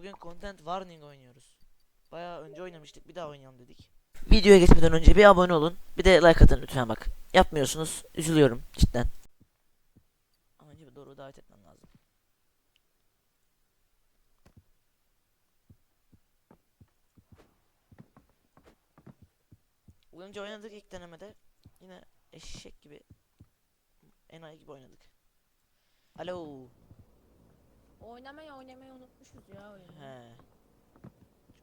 Bugün Content Warning oynuyoruz. Bayağı önce oynamıştık bir daha oynayalım dedik. Videoya geçmeden önce bir abone olun. Bir de like atın lütfen bak. Yapmıyorsunuz. Üzülüyorum cidden. Ama önce bir Doruk'u davet etmem lazım. Önce oynadık ilk denemede. Yine eşek gibi enayi gibi oynadık. Alo. Oynamayı oynamayı unutmuşuz ya oyunu. He.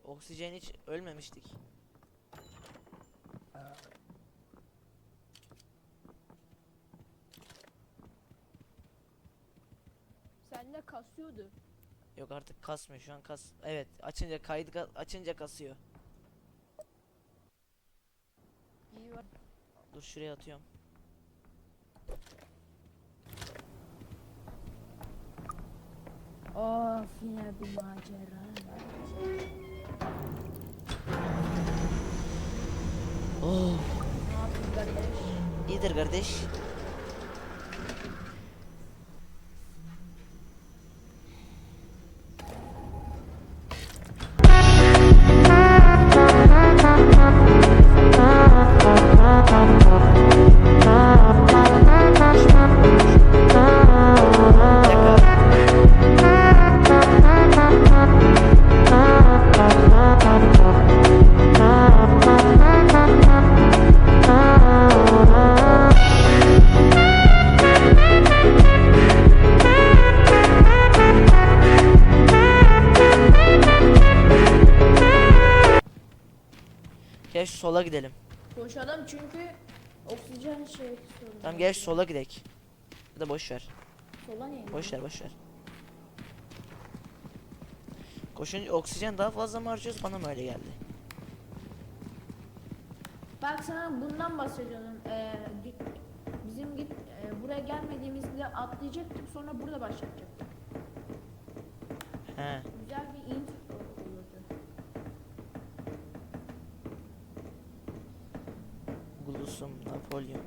Oksijen hiç ölmemiştik. Sende kasıyordu. Yok artık kasmıyor şu an kas. Evet açınca kaydı ka- açınca kasıyor. İyi var. Dur şuraya atıyorum. Of yine bir macera. Oh. Ne? İyidir kardeş. Tamam gel sola gidelim. Ya da boş ver. Sola niye? Boş ver boş ver. Koşunca oksijen daha fazla mı harcıyoruz bana mı öyle geldi? Bak sana bundan bahsediyordum. Ee, git, bizim git e, buraya gelmediğimizde atlayacaktık sonra burada başlayacaktık. He. Güzel bir intro olurdu. Glusum, Napolyon.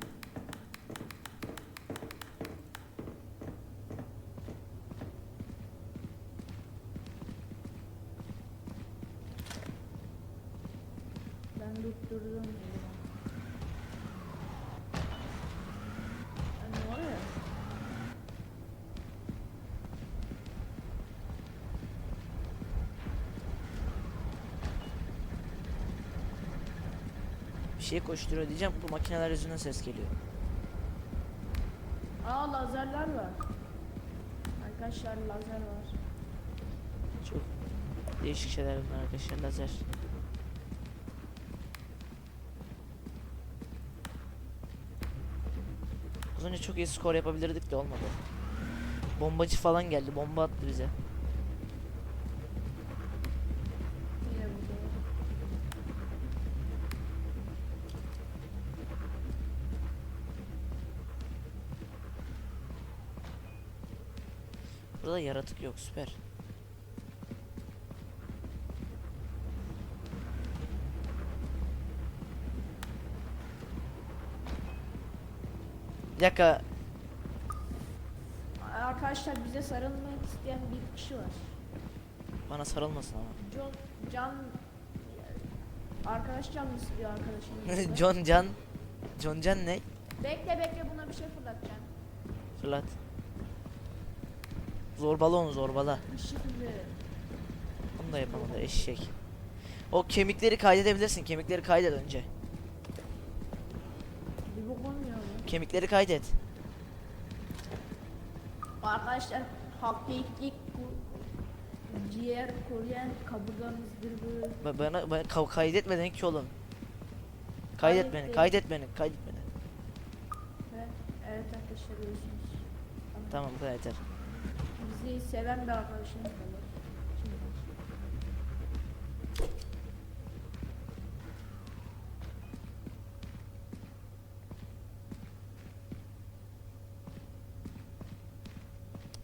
Ben tutturdum. Ya ne oluyor? Bir şey koşturuyor diyeceğim bu makineler yüzünden ses geliyor. Aa lazerler var. Arkadaşlar lazer var. Çok değişik şeyler bunlar arkadaşlar lazer. Az önce çok iyi skor yapabilirdik de olmadı. Bombacı falan geldi bomba attı bize. Yaratık yok süper. Bir dakika Arkadaşlar bize sarılmak isteyen bir kişi var. bana sarılmasın ama. John, Can Arkadaş can istiyor arkadaşım? John Can John Can ne? bekle bekle buna bir şey fırlatacağım. Fırlat. Zorbala onu zorbala. Onu da yapamadı eşek. O kemikleri kaydedebilirsin. Kemikleri kaydet önce. Kemikleri kaydet. Arkadaşlar hakiki ku- ciğer koruyan kaburgamızdır bu. Ba- Bana, bana ka- kaydetmedin ki oğlum. Kaydet beni, Kaydettim. kaydet beni, kaydet beni. Ve evet arkadaşlar görüşürüz. Tamam bu kadar yeter. Bizi seven bir arkadaşımız da var. Şimdi.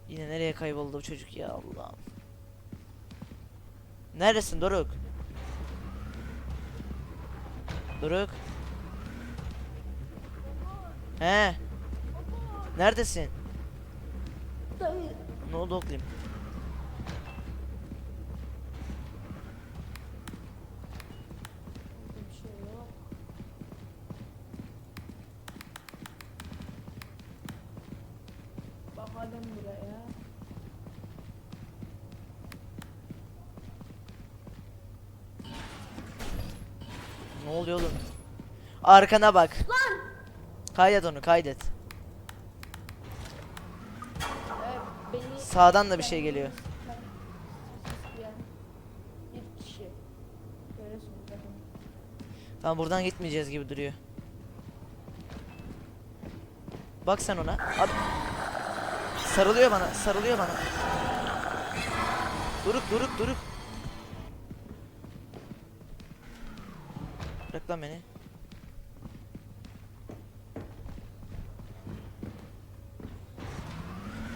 Yine nereye kayboldu bu çocuk ya Allah'ım. Neredesin Doruk? Doruk? He? Neredesin? No doklayayım. Bakalım şey buraya. Ne oluyor oğlum? Arkana bak. Lan! Kaydet onu kaydet. Sağdan da bir şey geliyor. Tamam buradan gitmeyeceğiz gibi duruyor. Bak sen ona. Abi. Sarılıyor bana, sarılıyor bana. Duruk, duruk, duruk. Bırak lan beni.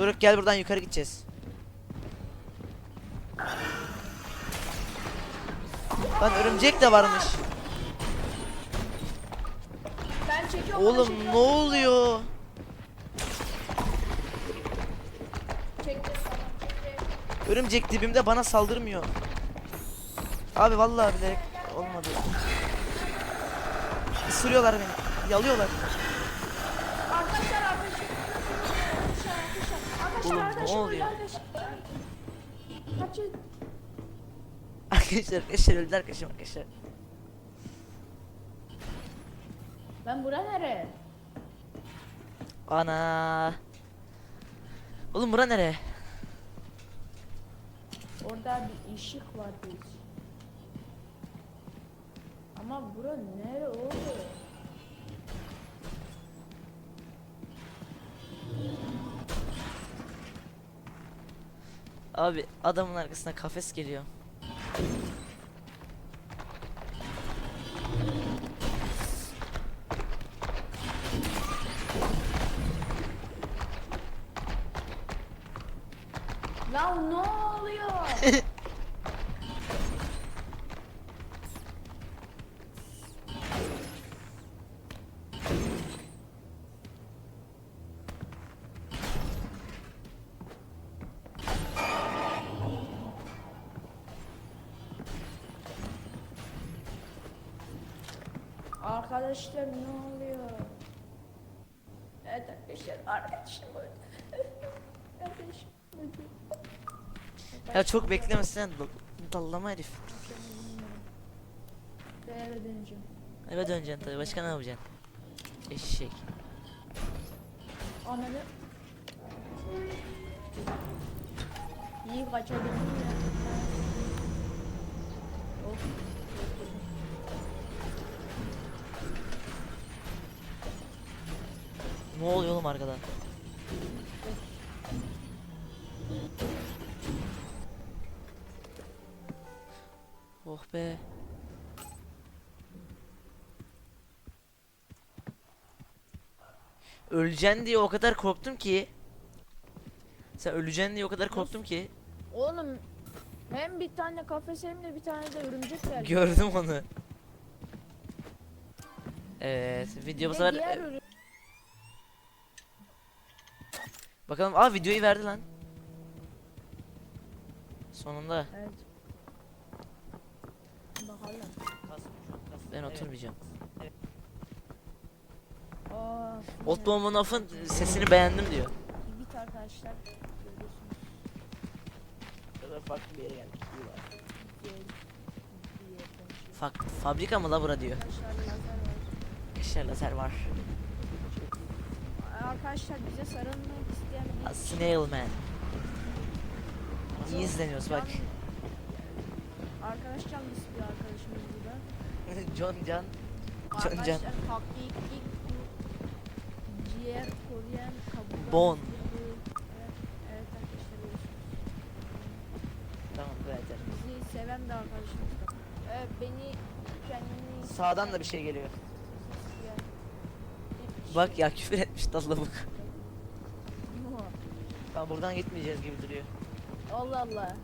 Duruk gel buradan yukarı gideceğiz. Lan örümcek de varmış. Ben çekiyorum. ben Oğlum çekiyorum. ne oluyor? Örümcek dibimde bana saldırmıyor. Abi vallahi bilerek olmadı. Isırıyorlar beni. Yalıyorlar. Oğlum, ne oluyor? Kaçın. Arkadaşlar arkadaşlar öldü arkadaşım arkadaşlar. Ben bura nere? Ana. Oğlum bura nere? Orada bir ışık var biz. Ama bura nere oğlum? Abi adamın arkasına kafes geliyor. Arkadaşlar ne oluyor? Evet arkadaşlar arkadaşım öldü. Arkadaşım öldü. Ya çok beklemesine dal- dallama herif. Ben eve döneceğim. Eve döneceksin tabii başka ne yapacaksın? Eşek. Ananı. İyi kaçabildim ya. Of. Ne oluyor oğlum arkada? Oh be. Öleceksin diye o kadar korktum ki. Sen öleceksin diye o kadar korktum ki. Oğlum hem bir tane kafes hem de bir tane de örümcek geldi. Gördüm onu. Evet, video bu sefer diğer e, örüm- bakalım. Aa videoyu verdi lan. Sonunda. Evet. Bakalım. Ben oturmayacağım. Aa, Old Bomb Off'ın sesini beğendim diyor. Git arkadaşlar. Görüyorsunuz. Farklı bir yere geldik. Diye, diye konuşuyor. Fak fabrika mı la bura diyor. Arkadaşlar lazer var. Arkadaşlar lazer var. Arkadaşlar bize sarılmak isteyen A Snail Man. İyi izleniyoruz bak. Arkadaş can bir arkadaşımız burada. John Can. Can Can. Bu ciğer koruyan kaburga. Bon. Tamam birader. Bizi seven de arkadaşımız da. Evet, beni kendini Sağdan da bir şey geliyor. Bak ya küfür etmiş dallavuk. Ben buradan gitmeyeceğiz gibi duruyor. Allah Allah.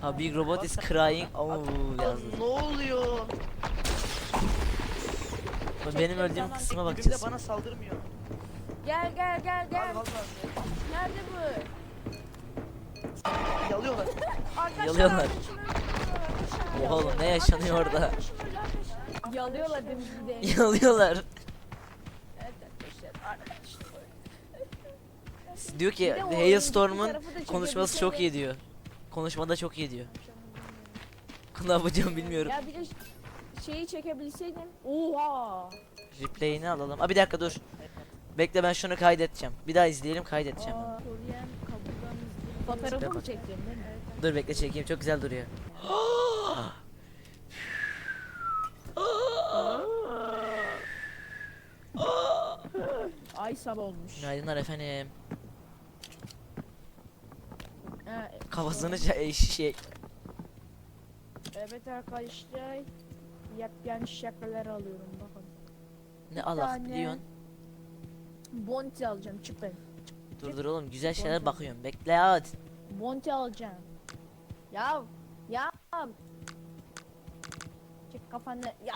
Ha big robot is crying. Oh yazdı. Ne oluyor? Benim öldüğüm kısma Dibimde bakacağız. bana saldırmıyor. Gel gel gel gel. Abi vallahi Nerede bu? yalıyorlar. Arkadaşlar Yalıyorlar. arkadaşım öldü. Arkadaşlar. Oha oğlum ne yaşanıyor orada? arkadaşım öldü, arkadaşlar. Yalıyorlar demiş bir de. Yalıyorlar. Evet arkadaşlar arkadaşım öldü. Diyor ki Bir de o Hailstorm'un öndeki tarafı da çekiyor, konuşması bir çok şey iyi diyor. Konuşmada çok iyi diyor. Ne yapacağım bilmiyorum. Ya bir de ş- şeyi çekebilseydim. Oha. Replay'ini alalım. Aa bir dakika dur. Bekle ben şunu kaydedeceğim. Bir daha izleyelim kaydedeceğim. ben. Fotoğrafı mı çektin değil mi? Dur bekle çekeyim çok güzel duruyor. Ay sabah olmuş. Günaydınlar efendim. Ha, Kafasını şey, şey Evet arkadaşlar. Yepyeni şakalar alıyorum bakın. ne Allah tane- biliyorsun. Bonti alacağım çık ben. Dur dur oğlum güzel şeyler bakıyorum. Bekle hadi. Bonti alacağım. Ya ya. Çık kafanı. Ya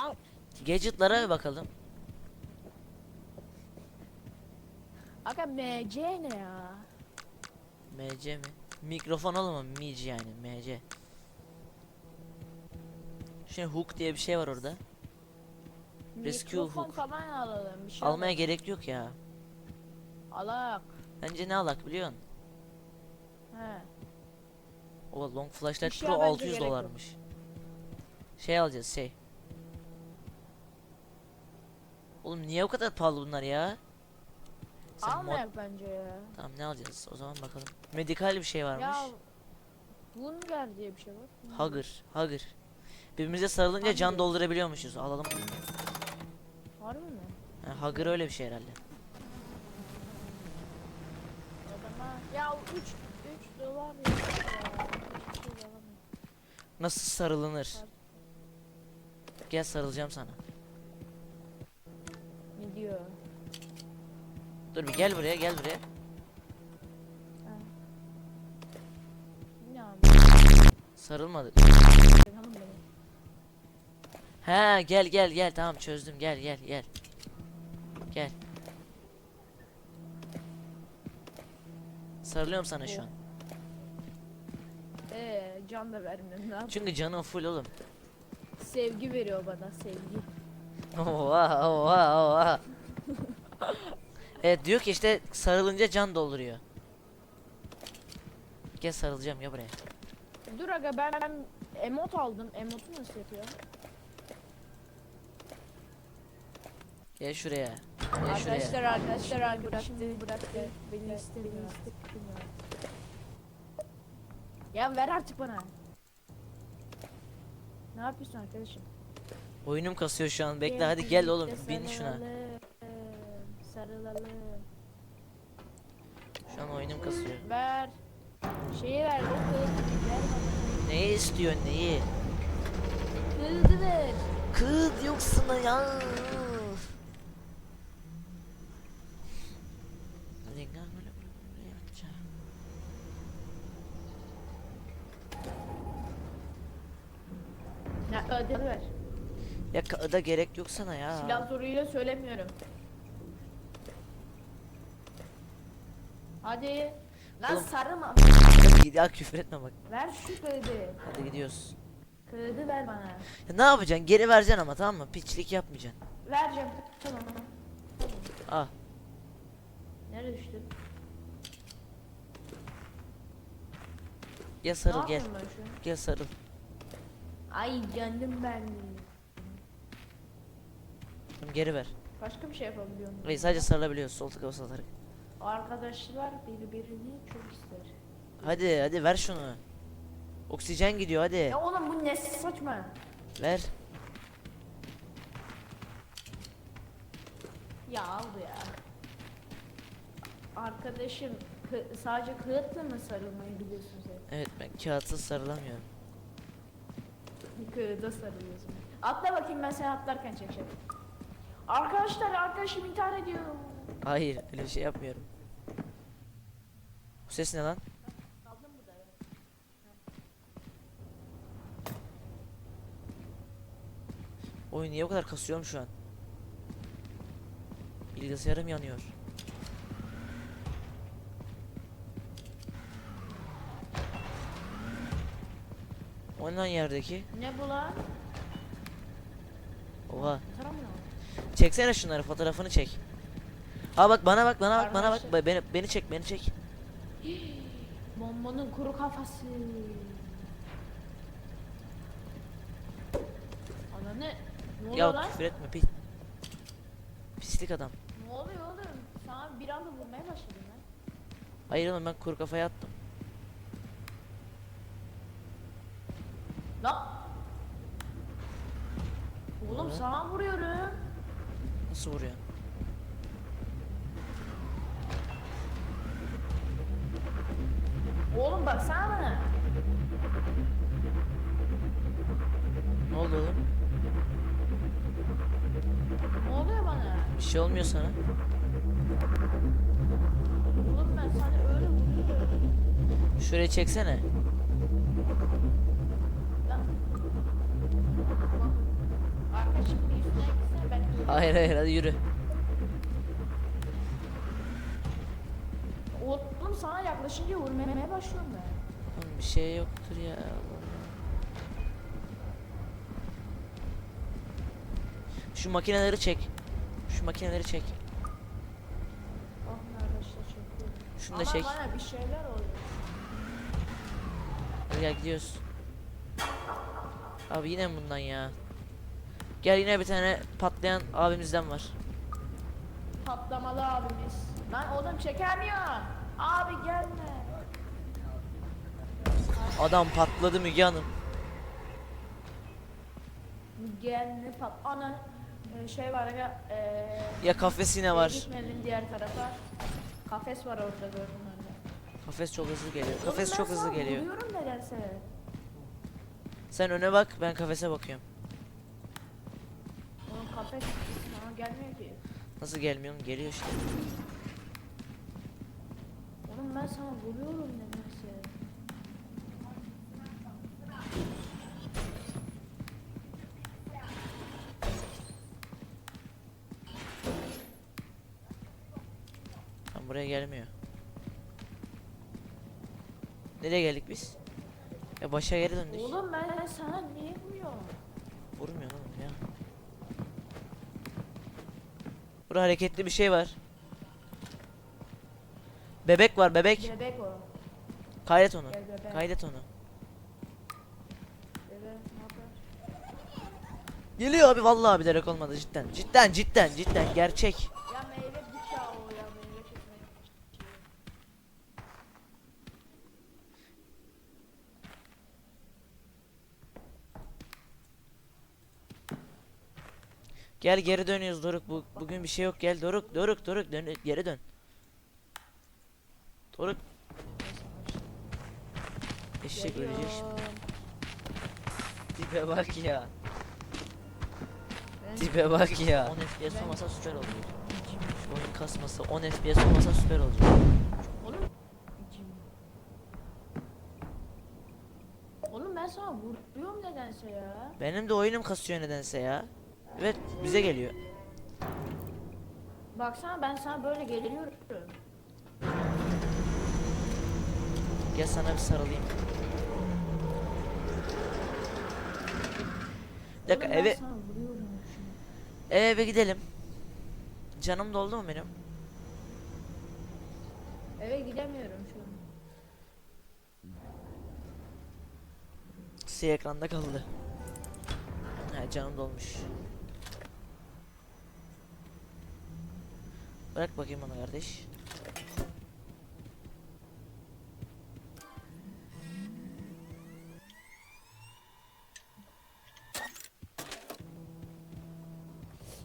Gadget'lara bir bakalım. aga MC ne ya? MC mi? Mikrofon oğlum mic yani MC. Şimdi hook diye bir şey var orada. Rescue Mikrofon hook. falan alalım. Bir şey Almaya gerek yok ya. Alak. Bence ne alak biliyorsun? He. O long flashlight şeye pro bence 600 gerek yok. dolarmış. Şey alacağız şey. Oğlum niye o kadar pahalı bunlar ya? Sen Almayak bence ya. Tamam ne alacağız o zaman bakalım. Medikal bir şey varmış. Ya Wunder diye bir şey var. Hugger, Hugger. Birbirimize sarılınca can Hugger. doldurabiliyormuşuz. Alalım. Var mı? Ha, Hugger öyle bir şey herhalde. Adama ya 3 3 dolar ya. ya. Hiçbir alamıyorum. Nasıl sarılınır? Gel sarılacağım sana. Ne diyor? Dur bir gel buraya, gel buraya. Benim. He gel gel gel tamam çözdüm gel gel gel. Gel. Sarılıyorum sana şu an. Ee, can da vermiyorum ne yapayım? Çünkü canım full oğlum. Sevgi veriyor bana sevgi. Oha oha oha. evet diyor ki işte sarılınca can dolduruyor. Gel sarılacağım ya buraya. Dur aga ben, ben emot aldım. Emotu nasıl yapıyor? Gel şuraya. Gel şuraya. Arkadaşlar arkadaşlar arkadaşlar bıraktı. Beni istemiyor. Ya ver artık bana. Ne yapıyorsun arkadaşım? Oyunum kasıyor şu an. Bekle hadi gel oğlum. Bin şuna. Sarılalım. Şu an oyunum kasıyor. Ver. Şeyi ver. Neyi istiyor neyi? Kılıcı ver. Kız yoksun ya. Ne ödül ver. Ya kağıda gerek yok sana ya. Silah zoruyla söylemiyorum. Hadi. Lan Oğlum. sarıma. Ya küfür etme bak. Ver şu kağıdı. Hadi gidiyoruz. Kağıdı ver bana. Ya ne yapacaksın? Geri vereceksin ama tamam mı? Piçlik yapmayacaksın. Vereceğim. Tamam. Al. Nerede düştün? Gel sarıl gel. Gel sarıl. Ay canım ben. Tamam, geri ver. Başka bir şey yapabiliyor muyum? Hayır sadece sarılabiliyoruz. Sol tıka basarak. Arkadaşlar birbirini çok ister. Hadi hadi ver şunu. Oksijen gidiyor hadi. Ya oğlum bu ne saçma. Ver. Ya al bu ya. Arkadaşım kı- sadece kağıtla mı sarılmayı biliyorsun sen? Evet ben kağıtsız sarılamıyorum. Kağıda sarılıyorsun. Atla bakayım ben seni atlarken çekeceğim. Arkadaşlar arkadaşım intihar ediyor. Hayır öyle şey yapmıyorum. Ses ne lan? Oyun niye o kadar kasıyorum şu an? Bilgisayarım yanıyor. O ne lan yerdeki? Ne bu lan? Oha. Çeksene şunları fotoğrafını çek. Ha bak bana bak bana bak bana bak beni beni çek beni çek. Bombanın kuru kafası. Ananı Ne oluyor Ya lan? küfür etme pis. Pislik adam. Ne oluyor oğlum? Sana bir anda vurmaya başladım lan. Hayır oğlum ben kuru kafaya attım. Lan! Oğlum Ne? sana vuruyorum. Nasıl vuruyor? Oğlum baksana bana. Ne oldu oğlum? Ne oluyor bana? Bir şey olmuyor sana. Oğlum ben sana öyle vuruyorum. Şuraya çeksene. Lan. Arkadaşım bir üstüne gitsene ben. Hayır hayır hadi yürü. Oğlum sana yaklaşınca vurmaya başlıyorum ben. Oğlum bir şey yoktur ya. Şu makineleri çek. Şu makineleri çek. Oh arkadaşlar çekiyorum. Şunu da Ama çek. bana bir şeyler oluyor. Hadi gel gidiyoruz. Abi yine mi bundan ya? Gel yine bir tane patlayan abimizden var. Patlamalı abimiz. Lan oğlum çekemiyor. Abi gelme. Adam patladı Müge Hanım. Gel ne pat... Ana e, şey var ya e, Ya kafes yine var. Gitmeyelim diğer tarafa. Kafes var orada gördüm de. Kafes çok hızlı geliyor. Kafes çok hızlı geliyor. Vuruyorum nedense. Sen öne bak ben kafese bakıyorum. Oğlum kafes sana gelmiyor ki. Nasıl gelmiyor oğlum? Geliyor işte. Oğlum ben sana vuruyorum nedense. Tam buraya gelmiyor. Nereye geldik biz? Ya başa geri döndük. Oğlum ben sana niye vuruyorum? Vurmuyor oğlum ya. Burada hareketli bir şey var. Bebek var bebek. Bebek o. Kaydet onu. Gel bebek. Kaydet onu. Bebek? Geliyor abi vallahi bilerek olmadı cidden. Cidden cidden cidden gerçek. Ya meyve bıçağı o ya meyve kesmek. Gel geri dönüyoruz Doruk. Bu, bugün bir şey yok. Gel Doruk Doruk Doruk dön geri dön. Doruk. Eşek ölecek şimdi. Tipe bak ya. Ben- Tipe bak ya. 10 FPS olmasa süper olacak. Şu oyun kasması 10 FPS olmasa süper olacak. Oğlum. Oğlum ben sana vuruyorum nedense ya. Benim de oyunum kasıyor nedense ya. Evet bize geliyor. Baksana ben sana böyle geliyorum. Gel sana bir sarılayım. Bir dakika eve şimdi. eve gidelim. Canım doldu mu benim? Eve gidemiyorum şu an. Siyah ekranda kaldı. He canım dolmuş. Bırak bakayım onu kardeş.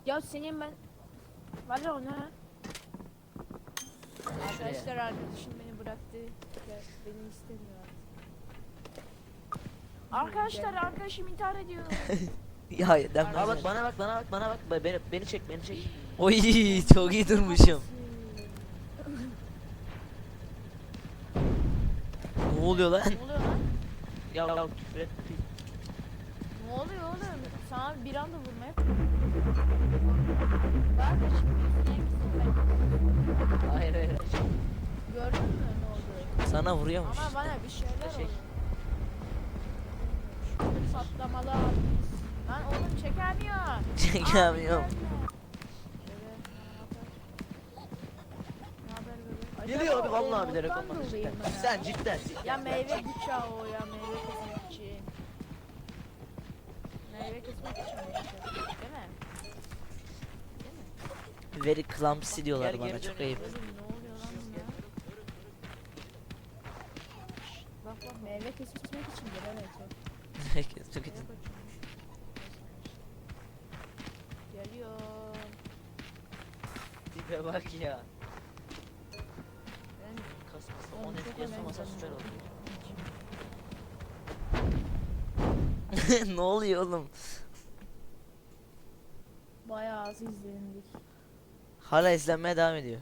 Ya senin ben... Valla ona. Arkadaşlar arkadaşım beni bıraktı. Ya beni istemiyor. Arkadaşlar arkadaşım intihar ediyor. Ya dem Arkadaş. bak bana bak bana bak bana bak Be- beni beni çek beni çek. Oy çok iyi durmuşum. Ne oluyor lan? ne oluyor lan? Ya ya küfür etme. Ne oluyor oğlum? Sana bir anda vurmaya... Arkadaşım üstüne gitsin ben. Hayır hayır. Gördün mü ne oldu? Sana vuruyormuş. Ama bana bir şeyler Çek. oldu. Şu Patlamalı abimiz. Lan oğlum çekemiyor. Çekemiyorum. Geliyor abi vallahi bilerek olmadı cidden. Sen cidden. Ya meyve bıçağı o ya meyve için. Very clumsy diyorlar bana çok dönelim. ayıp. Oğlum ne oluyor lan ya? Bak meyve kesmek için bir evet. Geliyor. Tipe bak ya. Ben 10 FPS olmasa süper olur. ne oluyor oğlum? bayağı az izlendik. Hala izlenmeye devam ediyor.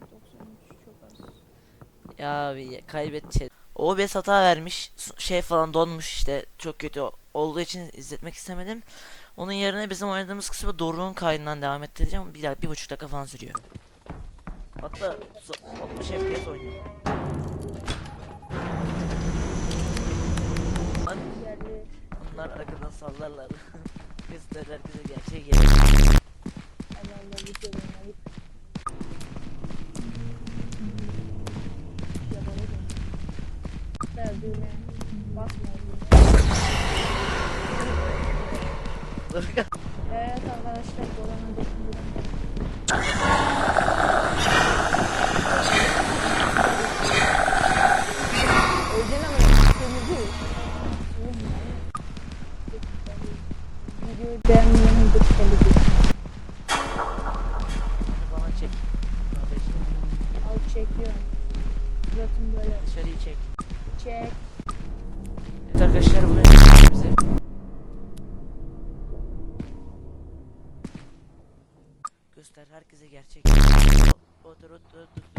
93 çok az. Ya abi kaybedeceğiz. OBS hata vermiş. Şey falan donmuş işte. Çok kötü olduğu için izletmek istemedim. Onun yerine bizim oynadığımız kısmı Doruk'un kaydından devam ettireceğim. Bir, bir buçuk dakika falan sürüyor. Hatta so- 60 FPS oynuyor. Bunlar arkadan sallarlar. Gösterirler bize gerçeği gelir. Evet arkadaşlar dolanın dokundurum. Gerçek. Otur otur otur.